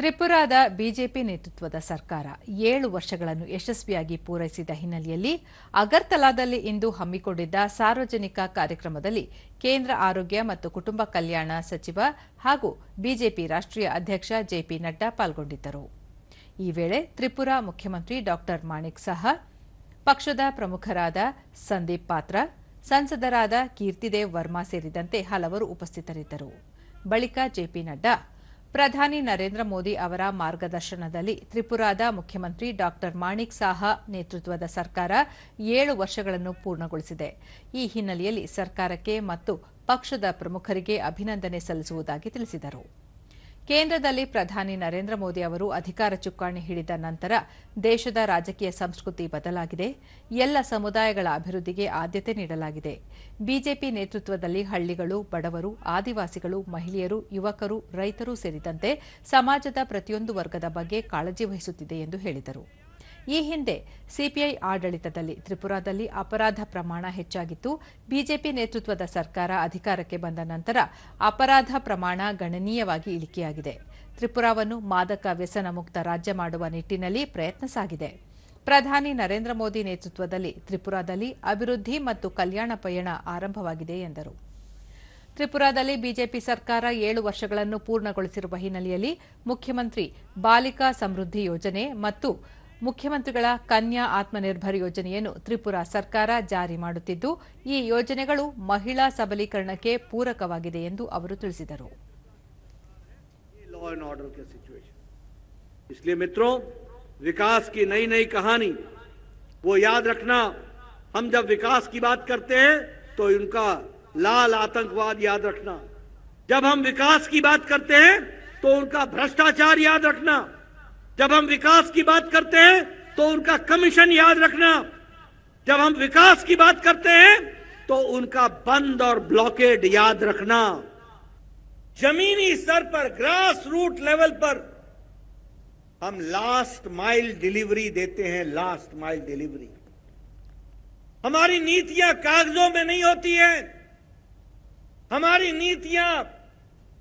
ತ್ರಿಪುರಾದ BJP ನೇತೃತ್ವದ ಸರ್ಕಾರ ಏಳು ವರ್ಷಗಳನ್ನು ಯಶಸ್ವಿಯಾಗಿ ಪೂರೈಸಿದ ಹಿನ್ನೆಲೆಯಲ್ಲಿ ಅಗರ್ತಲಾದಲ್ಲಿ ಇಂದು ಹಮ್ಮಿಕೊಂಡಿದ್ದ ಸಾರ್ವಜನಿಕ ಕಾರ್ಯಕ್ರಮದಲ್ಲಿ ಕೇಂದ್ರ ಆರೋಗ್ಯ ಮತ್ತು ಕುಟುಂಬ ಕಲ್ಯಾಣ ಸಚಿವ ಹಾಗೂ ಬಿಜೆಪಿ ರಾಷ್ಟ್ರೀಯ ಅಧ್ಯಕ್ಷ ಜೆಪಿ ನಡ್ಡಾ ಪಾಲ್ಗೊಂಡಿದ್ದರು. ಈ ವೇಳೆ ತ್ರಿಪುರಾ ಮುಖ್ಯಮಂತ್ರಿ ಡಾ ಮಾಣಿಕ್ ಸಹ, ಪಕ್ಷದ ಪ್ರಮುಖರಾದ ಸಂದೀಪ್ ಪಾತ್ರ, ಸಂಸದರಾದ ಕೀರ್ತಿದೇವ್ ವರ್ಮಾ ಸೇರಿದಂತೆ ಹಲವರು ಉಪಸ್ಥಿತರಿದ್ದರು. ಬಳಿಕ ಜೆಪಿ ನಡ್ಡಾ ಪ್ರಧಾನಿ ನರೇಂದ್ರ ಮೋದಿ ಅವರ ಮಾರ್ಗದರ್ಶನದಲ್ಲಿ ತ್ರಿಪುರಾದ ಮುಖ್ಯಮಂತ್ರಿ ಡಾ. ಮಾಣಿಕ್ ಸಾಹಾ ನೇತೃತ್ವದ ಸರ್ಕಾರ ಏಳು ವರ್ಷಗಳನ್ನು ಪೂರ್ಣಗೊಳಿಸಿದೆ. ಈ ಹಿನ್ನೆಲೆಯಲ್ಲಿ ಸರ್ಕಾರಕ್ಕೆ ಮತ್ತು ಪಕ್ಷದ ಪ್ರಮುಖರಿಗೆ ಅಭಿನಂದನೆ ಸಲ್ಲಿಸುವುದಾಗಿ ತಿಳಿಸಿದರು. ಕೇಂದ್ರದಲ್ಲಿ ಪ್ರಧಾನಿ ನರೇಂದ್ರ ಮೋದಿ ಅವರು ಅಧಿಕಾರ ಚುಕ್ಕಾಣಿ ಹಿಡಿದ ನಂತರ ದೇಶದ ರಾಜಕೀಯ ಸಂಸ್ಕೃತಿ ಬದಲಾಗಿದೆ. ಎಲ್ಲ ಸಮುದಾಯಗಳ ಅಭಿವೃದ್ಧಿಗೆ ಆದ್ಯತೆ ನೀಡಲಾಗಿದೆ. ಬಿಜೆಪಿ ನೇತೃತ್ವದಲ್ಲಿ ಹಳ್ಳಿಗಳು, ಬಡವರು, ಆದಿವಾಸಿಗಳು, ಮಹಿಳೆಯರು, ಯುವಕರು, ರೈತರು ಸೇರಿದಂತೆ ಸಮಾಜದ ಪ್ರತಿಯೊಂದು ವರ್ಗದ ಬಗ್ಗೆ ಕಾಳಜಿ ವಹಿಸುತ್ತಿದೆ ಎಂದು ಹೇಳಿದರು. ಈ ಹಿಂದೆ ಸಿಪಿಐ ಆಡಳಿತದಲ್ಲಿ ತ್ರಿಪುರಾದಲ್ಲಿ ಅಪರಾಧ ಪ್ರಮಾಣ ಹೆಚ್ಚಾಗಿತ್ತು. ಬಿಜೆಪಿ ನೇತೃತ್ವದ ಸರ್ಕಾರ ಅಧಿಕಾರಕ್ಕೆ ಬಂದ ನಂತರ ಅಪರಾಧ ಪ್ರಮಾಣ ಗಣನೀಯವಾಗಿ ಇಳಿಕೆಯಾಗಿದೆ. ತ್ರಿಪುರಾವನ್ನು ಮಾದಕ ವ್ಯಸನ ಮುಕ್ತ ರಾಜ್ಯ ಮಾಡುವ ನಿಟ್ಟಿನಲ್ಲಿ ಪ್ರಯತ್ನ ಸಾಗಿದೆ. ಪ್ರಧಾನಿ ನರೇಂದ್ರ ಮೋದಿ ನೇತೃತ್ವದಲ್ಲಿ ತ್ರಿಪುರಾದಲ್ಲಿ ಅಭಿವೃದ್ಧಿ ಮತ್ತು ಕಲ್ಯಾಣ ಪಯಣ ಆರಂಭವಾಗಿದೆ ಎಂದರು. ತ್ರಿಪುರಾದಲ್ಲಿ ಬಿಜೆಪಿ ಸರ್ಕಾರ ಏಳು ವರ್ಷಗಳನ್ನು ಪೂರ್ಣಗೊಳಿಸಿರುವ ಹಿನ್ನೆಲೆಯಲ್ಲಿ ಮುಖ್ಯಮಂತ್ರಿ ಬಾಲಿಕಾ ಸಮೃದ್ಧಿ ಯೋಜನೆ ಮತ್ತು ಮುಖ್ಯಮಂತ್ರಿಗಳ ಕನ್ಯಾ ಆತ್ಮನಿರ್ಭರ್ ಯೋಜನೆಯನ್ನು ತ್ರಿಪುರಾ ಸರ್ಕಾರ ಜಾರಿ ಮಾಡುತ್ತಿದ್ದು ಈ ಯೋಜನೆಗಳು ಮಹಿಳಾ ಸಬಲೀಕರಣಕ್ಕೆ ಪೂರಕವಾಗಿದೆ ಎಂದು ಅವರು ತಿಳಿಸಿದರು लॉ एंड ऑर्डर के सिचुएशन इसलिए मित्रों विकास की नई नई कहानी वो याद रखना हम जब विकास की बात करते हैं तो उनका लाल आतंकवाद याद रखना जब हम विकास की बात करते हैं तो उनका भ्रष्टाचार याद रखना जब हम विकास की बात करते हैं तो उनका कमीशन याद रखना। जब हम विकास की बात करते हैं तो उनका बंद और ब्लॉकेड याद रखना। जमीनी स्तर पर ग्रास रूट लेवल पर हम लास्ट माइल डिलीवरी देते हैं लास्ट माइल डिलीवरी हमारी नीतियाँ कागजों में नहीं होती है। हमारी नीतियाँ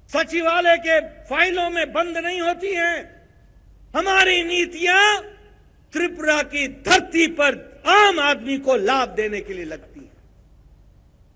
सचिवालय के फाइलों में बंद नहीं होती हैं। हमारी नीतियाँ त्रिपुरा की धरती पर आम आदमी को लाभ देने के लिए लगती